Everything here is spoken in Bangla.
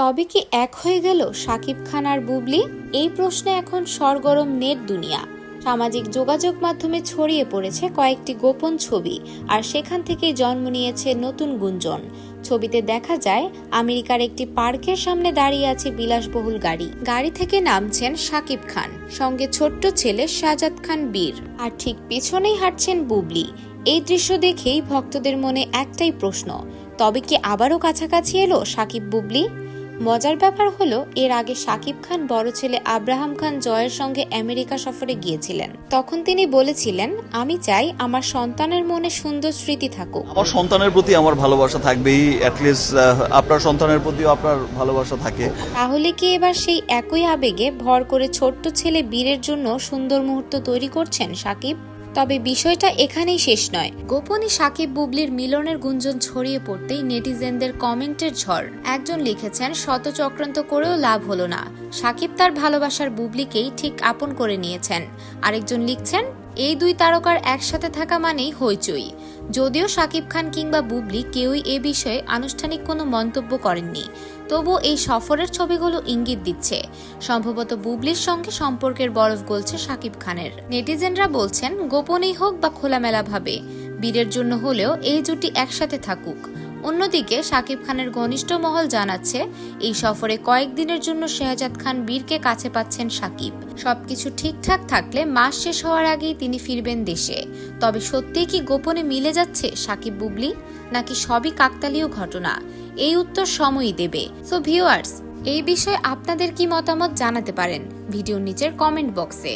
তবে কি এক হয়ে গেল সাকিব খান আর বুবলি? এই প্রশ্নে এখন সরগরম নেট দুনিয়া। সামাজিক যোগাযোগ মাধ্যমে ছড়িয়ে পড়েছে কয়েকটি গোপন ছবি, আর সেখান থেকেই জন্ম নিয়েছে নতুন গুঞ্জন। ছবিতে দেখা যায়, আমেরিকার একটি পার্কের সামনে দাঁড়িয়ে আছে বিলাসবহুল গাড়ি। গাড়ি থেকে নামছেন সাকিব খান, সঙ্গে ছোট্ট ছেলে শাহজাদ খান বীর, আর ঠিক পেছনেই হাঁটছেন বুবলি। এই দৃশ্য দেখেই ভক্তদের মনে একটাই প্রশ্ন, তবে কি আবারও কাছাকাছি এলো সাকিব বুবলি? মজার ব্যাপার হলো এর আগে সাকিব খান বড় ছেলে আব্রাহাম খান জয়ের সঙ্গে আমেরিকা সফরে গিয়েছিলেন। তখন তিনি বলেছিলেন আমি চাই আমার সন্তানের মনে সুন্দর স্মৃতি থাকুক। আমার সন্তানের প্রতি আমার ভালোবাসা থাকবেই অ্যাটলিস্ট আপনার সন্তানের প্রতিও আপনার ভালোবাসা থাকে। তাহলে কি এবার সেই একই আবেগে ভর করে ছোট্ট ছেলে বীরের জন্য সুন্দর মুহূর্ত তৈরি করছেন সাকিব? তবে বিষয়টা এখানেই শেষ নয়। গোপনে সাকিব বুবলির মিলনের গুঞ্জন ছড়িয়ে পড়তেই নেটিজেনদের কমেন্টের ঝড়। একজন লিখেছেন শত চক্রান্ত করেও লাভ হলো না। সাকিব তার ভালোবাসার বুবলিকেই ঠিক আপন করে নিয়েছেন। আরেকজন লিখছেন এই দুই তারকার একসাথে থাকা মানেই হইচই। যদিও সাকিব খান কিংবা বুবলি কেউই এ বিষয়ে আনুষ্ঠানিক কোনো মন্তব্য করেননি। তবু এই সফরের ছবিগুলো ইঙ্গিত দিচ্ছে। সম্ভবত বুবলির সঙ্গে সম্পর্কের বরফ গলছে সাকিব খানের। নেটিজেনরা বলছেন, গোপনেই হোক বা খোলামেলা ভাবে বীরের জন্য হলেও এই জুটি একসাথে থাকুক। অন্যদিকে সাকিব খানের ঘনিষ্ঠ মহল জানাচ্ছে, এই সফরে কয়েকদিনের জন্য শেহজাদ খান বীরকে কাছে পাচ্ছেন সাকিব। সবকিছু ঠিকঠাক থাকলে মাস শেষ হওয়ার আগেই তিনি ফিরবেন দেশে। তবে সত্যিই কি গোপনে মিলে যাচ্ছে সাকিব বুবলি? নাকি সবই কাকতালীয় ঘটনা? এই উত্তর সময়ই দেবে। সো ভিউয়ার্স এই বিষয়ে আপনাদের কি মতামত জানাতে পারেন? ভিডিওর নিচের কমেন্ট বক্সে